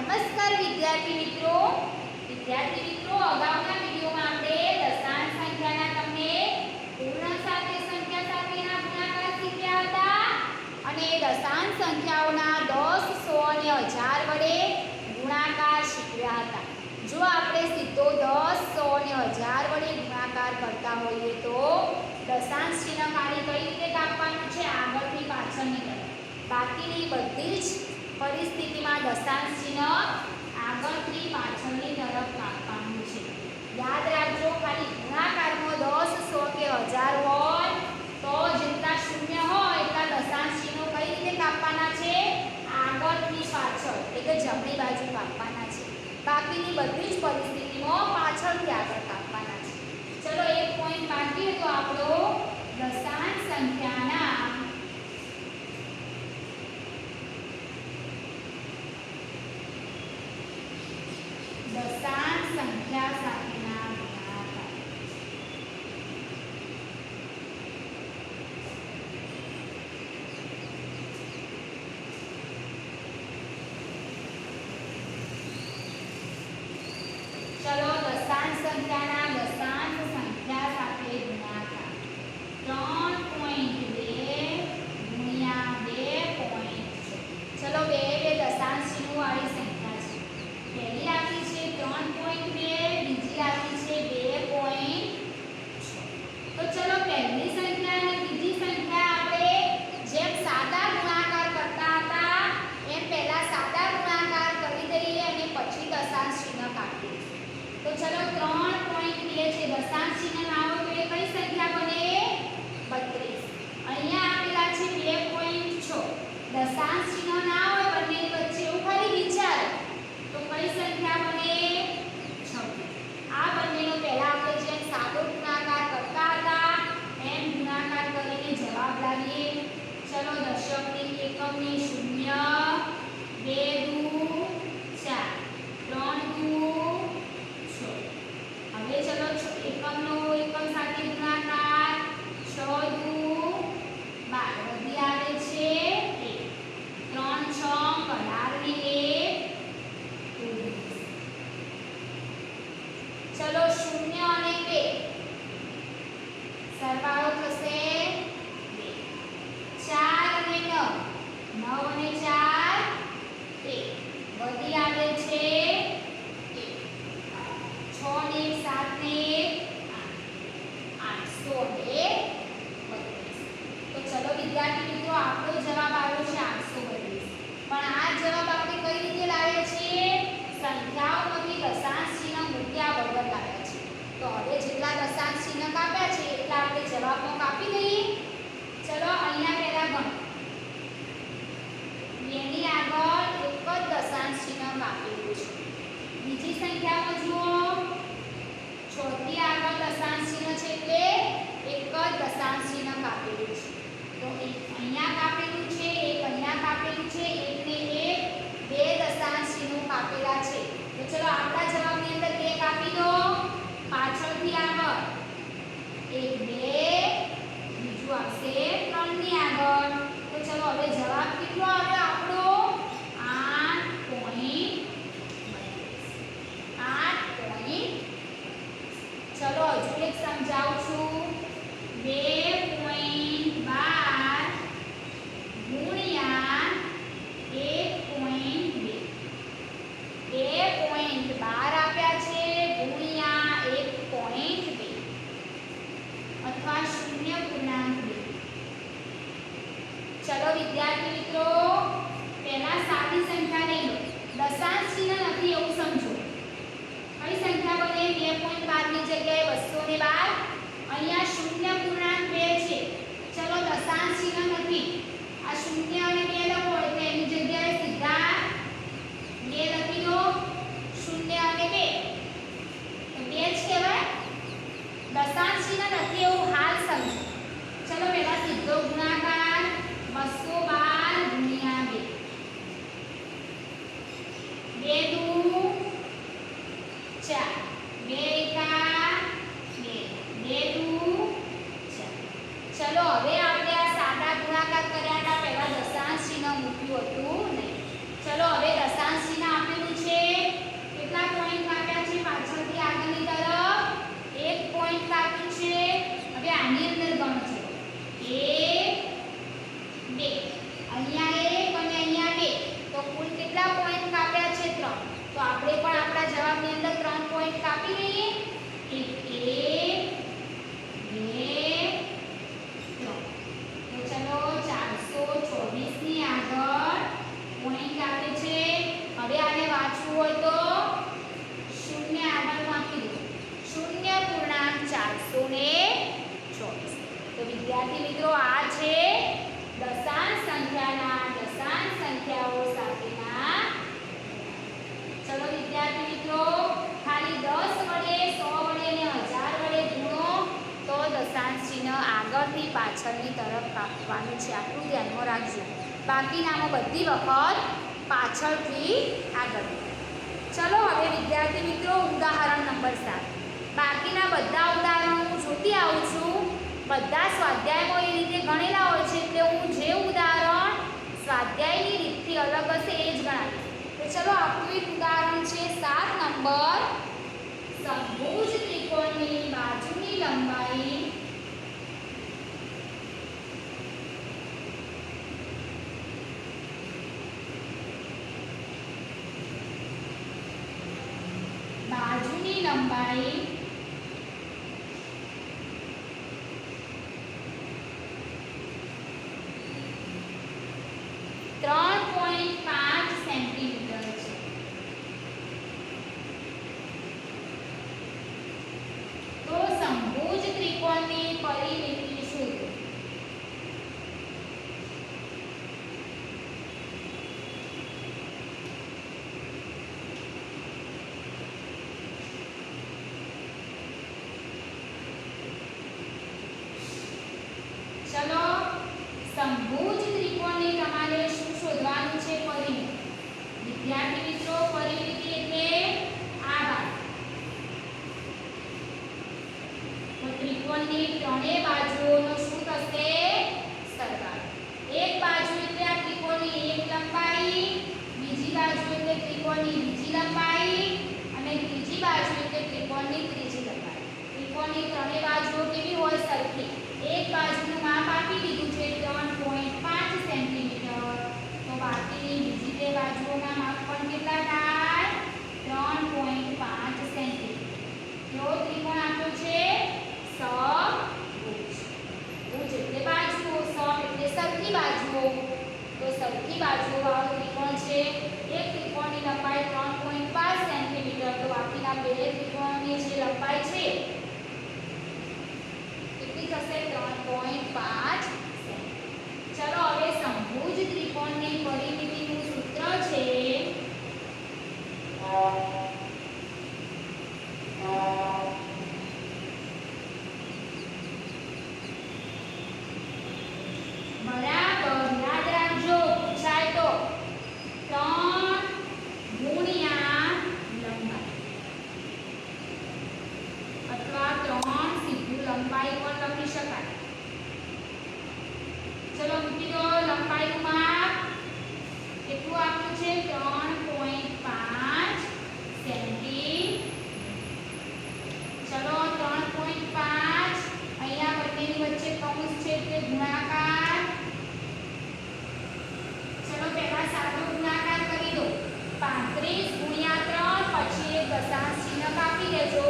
નમસ્કાર વિદ્યાર્થી મિત્રો. વિદ્યાર્થી મિત્રો, અગાઉના વિડિયોમાં આપણે દશાંશ સંખ્યાના તમને પૂર્ણ સાથે સંખ્યા સાથેના ગુણાકાર શીખ્યા હતા. અને દશાંશ સંખ્યાઓના 10 100 અને 1000 વડે ગુણાકાર શીખ્યા હતા. જો આપણે સીધો 10 100 અને 1000 વડે ગુણાકાર કરતા હોઈએ તો દશાંશ ચિહ્ન ખાલી કઈ રીતે કાપવાનું છે? આગળથી પાછળની બાકીની બધી જ પરિસ્થિતિમાં દશાંશ ચિહ્ન આગળથી પાછળની તરફ કાપવાનું છે. યાદ રાખજો, ખાલી ગુણાકારમાં દસ, સો કે હજાર હોય, તો જેટલા શૂન્ય હોય, એટલા દશાંશ ચિહ્નો કઈ રીતે કાપવાના છે? આગળથી પાછળ, એટલે જમણી બાજુ કાપવાના છે. બાકીની બધી જ પરિસ્થિતિમાં પાછળથી આગળ કાપવાના છે ચલો એક પોઈન્ટ બાકી તો આપણો દશાંશ સંખ્યાના દશાંશ સંખ્યા સાથેના ગુણાકાર ચલો દશાંશ સંખ્યાના દશાંશ સંખ્યા સાથે ગુણાકાર ત્રણ પોઈન્ટ બે ગુણ્યા બે પોઈન્ટ ચલો બે બે દશાંશ ચિહ્નો વાળી સંખ્યા છે પહેલી આપી છે ત્રણ પોઈન્ટ બે બીજી આપી છે બે પોઈન્ટ તો ચલો પહેલી સંખ્યા અને બીજી સંખ્યા આપણે જેમ સાદા ગુણાકાર કરતા હતા એમ પહેલા સાદા ગુણાકાર કરી દઈએ અને પછી દશાંશ ચિહ્ન કાઢીએ તો ચલો ત્રણ પોઈન્ટ બે છે દશાંશ ચિહ્ન ના આવે તો એ કઈ સંખ્યા બને બત્રીસ અહીંયા આપેલા છે બે પોઈન્ટ છ દશાંશ ચિહ્ન ના હોય બંનેની વચ્ચે એવું ખાલી વિચાર તો કઈ સંખ્યા બને છવ્વીસ આ બંનેનો પહેલા આપણે જેમ સાદો ગુણાકાર કરતા હતા એમ ગુણાકાર કરીને જવાબ લાવીએ ચલો દશકની એકમની શૂન્ય બે દુ ચાર ત્રણ દુ છ હવે ચલો છ- એકમનો એકમ સાથે ગુણાકાર છ દુ બાર વધી આવે છે એક ત્રણ છ અઢાર ને એક ઓગણીસ. ચલો શૂન્ય અને બે સરવાળો થશે બે ચાર અને નવ નવ અને ચાર એક વધી આવે છે એક છ ને એક એક આઠ આઠસો ને તો આપણો જવાબ આવ્યો છે આઠસો બત્રીસ પણ આ જવાબ આપણે કઈ રીતે લાવ્યા છીએ સંખ્યાઓમાંથી દશાંશ ચિહ્ન મૂક્યા વગર લાવ્યા છે તો હવે જેટલા દશાંશ ચિહ્ન કાપ્યા છે એટલા આપણે જવાબમાં કાપી દઈએ ચલો અહીંયા પહેલા ગણ બેની આગળ એક જ દશાંશ ચિહ્ન કાપેલું છે બીજી સંખ્યામાં જુઓ. ચોથી આગળ દશાંશ ચિહ્ન છે એટલે એક જ દશાંશ ચિહ્ન કાપેલું છે. તો એક અહીંયા કાપેલું છે, એક અહીંયા કાપેલું છે એક ને એક, બે દશાંશ ચિહ્નો કાપેલા છે. તો ચલો આપણા જવાબની અંદર બે કાપી દો. પાછળથી આગળ એક, બે, બીજું આવશે ત્રણની આગળ. તો ચલો હવે જવાબ કેટલો આવ્યો આપણો આઠ પોઈન્ટ આઠ પોઈન્ટ ચલો હજુ એક સમજાવું છું બે પોઈન્ટ બાર ગુણ્યા એક પોઈન્ટ બે બે પોઈન્ટ બાર આપ્યા છે ગુણ્યા એક પોઈન્ટ બે અથવા શૂન્ય પૂર્ણાંક બે ચલો વિદ્યાર્થી મિત્રો પહેલા સાદી સંખ્યા નહીં લો દશાંશ ચિહ્ન નથી એવું સમજો કઈ સંખ્યા બને બે પોઈન્ટ બારની જગ્યાએ બસો ને બાર અહીંયા શૂન્ય પૂર્ણાંક બે છે ચલો દશાંશ ચિહ્ન નથી આ શૂન્ય અને બે લખો એટલે એની જગ્યાએ સીધા બે લખી દો શૂન્ય અને બે તો બે જ કહેવાય દશાંશ ચિહ્ન નથી એવું હાલ સમજો ચલો પહેલા સીધો ગુણાકાર બસો બાર ગુણ્યા બે બે દુ ચાર બે એકા બે બે દુ ચાર ચલો હવે આપણે આ સાદા ગુણાકાર કર્યા બે અહીંયા એક અને અહીંયા બે તો કુલ કેટલા પોઈન્ટ કાપ્યા છે ત્રણ તો આપણે પણ આપણા જવાબની અંદર ત્રણ પોઈન્ટ કાપી લઈએ એક એક બે ત્રણ તો ચલો ચારસો ચોવીસની આગળ પોઈન્ટ આવે છે હવે આને વાંચવું હોય તો શૂન્ય આગળ મૂકી દો શૂન્ય પૂર્ણાંક ચારસો ને ચોવીસ તો વિદ્યાર્થી મિત્રો આ છે દશાંશ સંખ્યાના દશાંશ સંખ્યાઓ સાથેના ચલો વિદ્યાર્થી મિત્રો ખાલી દસ વડે સો વડે અને હજાર વડે ગુણો તો દશાંશ ચિહ્ન આગળથી પાછળની કાપવાનું છે, આટલું ધ્યાનમાં રાખજો. બાકીનામાં બધી વખત પાછળથી આગળ. ચલો હવે વિદ્યાર્થી મિત્રો, ઉદાહરણ નંબર સાત. બાકીના બધા ઉદાહરણો હું જોતી આવું છું. બધા સ્વાધ્યાયમાં એ રીતે ગણેલા હોય છે, એટલે હું જે ઉદાહરણ સ્વાધ્યાયની રીતથી અલગ હશે એ જ ગણાવીશ. તો ચલો, આપણું એક ઉદાહરણ છે સાત નંબર. સંભુજ ત્રિકોણની બાજુની લંબાઈ બાજુની લંબાઈ ત્રણ પોઈન્ટ પાંચ સેન્ટીમીટર છે તો સમભુજ ત્રિકોણની પરિમિતિ શોધો ચલો સમભુજ ત્રિકોણની તમારે શું શોધવાનું છે પરિમિતિ વિદ્યાર્થી મિત્રો પરિમિતિ એટલે આ ભાગ તો ત્રિકોણની ત્રણેય બાજુઓનો શું થશે સરવાળો એક બાજુ એટલે ત્રિકોણની એક લંબાઈ, બીજી બાજુ એટલે ત્રિકોણની બીજી લંબાઈ અને ત્રીજી બાજુ એટલે ત્રિકોણની ત્રીજી લંબાઈ. ત્રિકોણની ત્રણે બાજુઓ કેવી હોય સરખી? એક બાજુનું માપ આપી દીધું છે ત્રણ પોઈન્ટ પાંચ સેન્ટીમીટર. તો બાકીની બીજી બે બાજુઓના માપ કેટલા થાય? ત્રણ પોઈન્ટ પાંચ સેન્ટીમીટર. કેવો ત્રિકોણ આપ્યો છે સમભુજ ભુજ એટલે બાજુઓ સમ એટલે સરખી બાજુઓ તો સરખી બાજુઓ વાળો ત્રિકોણ છે. એક ત્રિકોણની લંબાઈ ત્રણ પોઈન્ટ પાંચ સેન્ટીમીટર તો બાકીના બે ત્રિકોણની જે લંબાઈ છે કેટલી થશે ત્રણ પોઈન્ટ પાંચ ચલો હવે સમભુજ ત્રિકોણની પરિમિતિનું સૂત્ર છે બરાબર યાદ રાખજો પૂછાય તો ત્રણ ગુણ્યા લંબાઈ અથવા ત્રણ સીધું લંબાઈ પણ લખી શકાય ચલો મૂકી દો લંબાઈનું માપ કેટલું આપ્યું છે ત્રણ પોઈન્ટ પાંચ સેન્ટી ચલો ત્રણ પોઈન્ટ પાંચ અહીંયા બંનેની વચ્ચે કૌંસ છે એટલે ગુણાકાર ચલો પહેલા સાદો ગુણાકાર કરી દો પાંત્રીસ ગુણ્યા ત્રણ પછી એક દશાંશ ચિહ્ન કાપી દેજો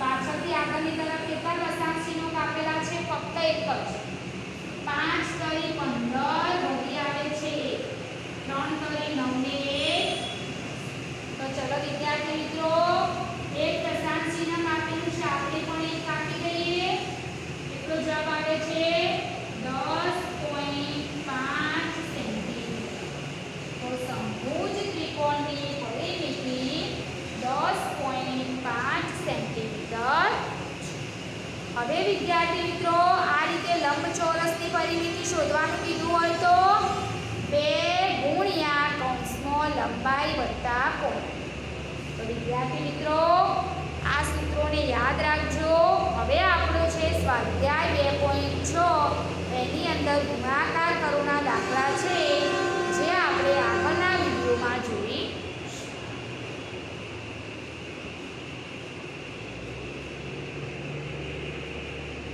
પાછળથી આગળની તરફ કેટલા દશાંશ ચિહ્નો કાપેલા છે ફક્ત એક જ પાંચ તરી પંદર વધી આવે છે એક ત્રણ તરી નવ ને એક તો ચલો વિદ્યાર્થી મિત્રો એક દશાંશ ચિહ્ન કાપેલું છે આપણે પણ એક કાપી દઈએ કેટલો જવાબ આવે છે દસ પોઈન્ટ પાંચ સેન્ટીમીટર તો સમભુજ ત્રિકોણની પરિમિતિ દસ પોઈન્ટ પાંચ સેન્ટીમીટર હવે વિદ્યાર્થી મિત્રો, આ રીતે લંબચોરસની પરિમિતિ શોધવાનું કીધું હોય તો બે ગુણ્યા કૌંસનો લંબાઈ વત્તા કોણ? તો વિદ્યાર્થી મિત્રો, આ સૂત્રોને યાદ રાખજો. હવે આપણો છે સ્વાધ્યાય બે પોઈન્ટ છ. એની અંદર ગુણાકાર